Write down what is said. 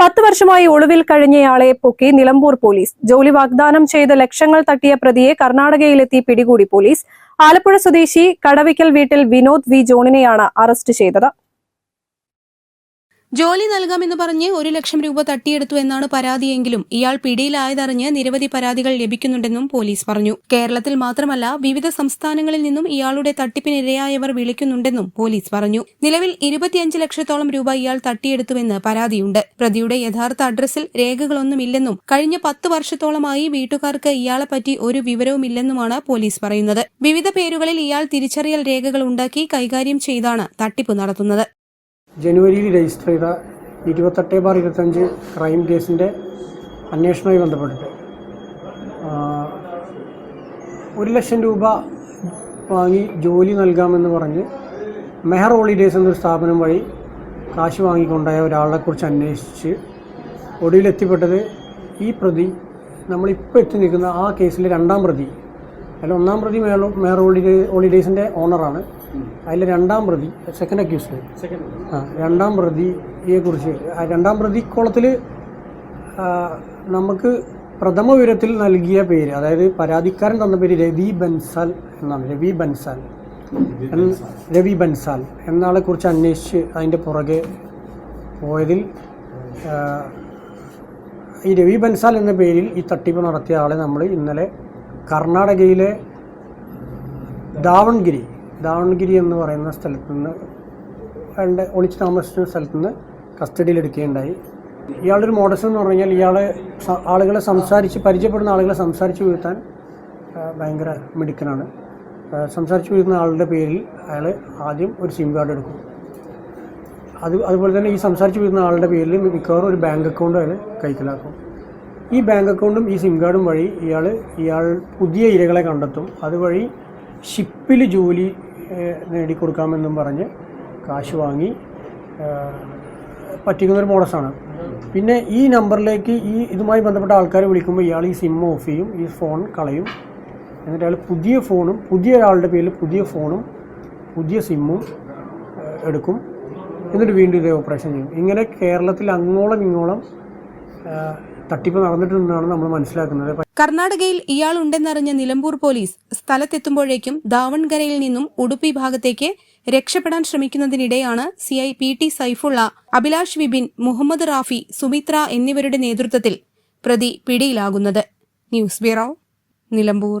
പത്ത് വർഷമായി ഒളിവിൽ കഴിഞ്ഞയാളെ പൊക്കി നിലമ്പൂർ പോലീസ്. ജോലി വാഗ്ദാനം ചെയ്ത് ലക്ഷങ്ങൾ തട്ടിയ പ്രതിയെ കർണാടകയിലെത്തി പിടികൂടി പോലീസ്. ആലപ്പുഴ സ്വദേശി കടവിക്കൽ വീട്ടിൽ വിനോദ് വി ജോണിനെയാണ് അറസ്റ്റ് ചെയ്തത്. ജോലി നൽകാമെന്ന് പറഞ്ഞ് ഒരു ലക്ഷം രൂപ തട്ടിയെടുത്തു എന്നാണ് പരാതിയെങ്കിലും ഇയാൾ പിടിയിലായതറിഞ്ഞ് നിരവധി പരാതികൾ ലഭിക്കുന്നുണ്ടെന്നും പോലീസ് പറഞ്ഞു. കേരളത്തിൽ മാത്രമല്ല വിവിധ സംസ്ഥാനങ്ങളിൽ നിന്നും ഇയാളുടെ തട്ടിപ്പിനിരയായവർ വിളിക്കുന്നുണ്ടെന്നും പോലീസ് പറഞ്ഞു. നിലവിൽ ഇരുപത്തിയഞ്ച് ലക്ഷത്തോളം രൂപ ഇയാൾ തട്ടിയെടുത്തുവെന്ന് പരാതിയുണ്ട്. പ്രതിയുടെ യഥാർത്ഥ അഡ്രസ്സിൽ രേഖകളൊന്നുമില്ലെന്നും കഴിഞ്ഞ പത്ത് വർഷത്തോളമായി വീട്ടുകാർക്ക് ഇയാളെപ്പറ്റി ഒരു വിവരവുമില്ലെന്നുമാണ് പോലീസ് പറയുന്നത്. വിവിധ പേരുകളിൽ ഇയാൾ തിരിച്ചറിയൽ രേഖകൾ ഉണ്ടാക്കി കൈകാര്യം ചെയ്താണ് തട്ടിപ്പ് നടത്തുന്നത്. ജനുവരിയിൽ രജിസ്റ്റർ ചെയ്ത ഇരുപത്തെട്ട് ബാർ ഇരുപത്തഞ്ച് ക്രൈം കേസിന്റെ അന്വേഷണവുമായി ബന്ധപ്പെട്ടിട്ട് ഒരു ലക്ഷം രൂപ വാങ്ങി ജോലി നൽകാമെന്ന് പറഞ്ഞ് മെഹർ ഹോളിഡേയ്സ് എന്നൊരു സ്ഥാപനം വഴി കാശ് വാങ്ങിക്കൊണ്ടായ ഒരാളെക്കുറിച്ച് അന്വേഷിച്ച് ഒടുവിലെത്തിപ്പെട്ടത് ഈ പ്രതി. നമ്മളിപ്പോൾ എത്തി നിൽക്കുന്ന ആ കേസിലെ രണ്ടാം പ്രതി അല്ല ഒന്നാം പ്രതി മേയർ ഹോളിഡേ ഹോളിഡേയ്സിന്റെ ഓണറാണ്. അതിൽ രണ്ടാം പ്രതി സെക്കൻഡ് അക്യൂസ്ഡ് ആ രണ്ടാം പ്രതിയെക്കുറിച്ച് ആ രണ്ടാം പ്രതി കോളത്തിൽ നമുക്ക് പ്രഥമ വിവരത്തിൽ നൽകിയ പേര് അതായത് പരാതിക്കാരൻ തന്ന പേര് രവി ബൻസാൽ എന്നാണ് രവി ബൻസാൽ. രവി ബൻസാൽ. എന്നാളെ കുറിച്ച് അന്വേഷിച്ച് അതിന്റെ പുറകെ പോയതിൽ ഈ രവി ബൻസാൽ എന്ന പേരിൽ ഈ തട്ടിപ്പ് നടത്തിയ ആളെ നമ്മൾ ഇന്നലെ കർണാടകയിലെ ദാവൺഗിരി ദാവൺഗിരി എന്ന് പറയുന്ന സ്ഥലത്ത് നിന്ന് അയാളുടെ ഒളിച്ച് താമസിച്ച സ്ഥലത്ത് നിന്ന് കസ്റ്റഡിയിലെടുക്കുകയുണ്ടായി ഇയാളുടെ ഒരു മോഡസ് എന്ന് പറഞ്ഞു കഴിഞ്ഞാൽ ഇയാൾ ആളുകളെ സംസാരിച്ച് പരിചയപ്പെടുന്ന ആളുകളെ സംസാരിച്ച് വീഴ്ത്താൻ ഭയങ്കര മിടുക്കനാണ്. സംസാരിച്ച് വീഴുന്ന ആളുടെ പേരിൽ അയാൾ ആദ്യം ഒരു സിം കാർഡ് എടുക്കും. അത് അതുപോലെ തന്നെ ഈ സംസാരിച്ച് വീഴുന്ന ആളുടെ പേരിൽ മിക്കവാറും ഒരു ബാങ്ക് അക്കൗണ്ട് അയാൾ കൈക്കലാക്കും. ഈ ബാങ്ക് അക്കൗണ്ടും ഈ സിം കാർഡും വഴി ഇയാൾ ഇയാൾ പുതിയ ഇരകളെ കണ്ടെത്തും. അതുവഴി ഷിപ്പിൽ ജോലി നേടിക്കൊടുക്കാമെന്നും പറഞ്ഞ് കാശ് വാങ്ങി പറ്റിക്കുന്നൊരു മോഡസാണ്. പിന്നെ ഈ നമ്പറിലേക്ക് ഈ ഇതുമായി ബന്ധപ്പെട്ട ആൾക്കാർ വിളിക്കുമ്പോൾ ഇയാൾ ഈ സിം ഓഫ് ചെയ്യും ഈ ഫോൺ കളയും. എന്നിട്ട് അയാൾ പുതിയ ഫോണും പുതിയ ഒരാളുടെ പേരിൽ പുതിയ ഫോണും പുതിയ സിമ്മും എടുക്കും. എന്നിട്ട് വീണ്ടും ഇതേ ഓപ്പറേഷൻ ചെയ്യും. ഇങ്ങനെ കേരളത്തിൽ അങ്ങോളം ഇങ്ങോളം തട്ടിപ്പ് നടന്നിട്ടുണ്ടെന്നാണ് നമ്മൾ മനസ്സിലാക്കുന്നത്. കർണാടകയിൽ ഇയാൾ ഉണ്ടെന്നറിഞ്ഞ നിലമ്പൂർ പോലീസ് സ്ഥലത്തെത്തുമ്പോഴേക്കും ദാവൺഗരയിൽ നിന്നും ഉടുപ്പി ഭാഗത്തേക്ക് രക്ഷപ്പെടാൻ ശ്രമിക്കുന്നതിനിടെയാണ് CI P T Saifulla Abhilash Vibin Muhammad Rafi Sumithra എന്നിവരുടെ നേതൃത്വത്തിൽ പ്രതി പിടിയിലാകുന്നത്. News bureau Nilambur.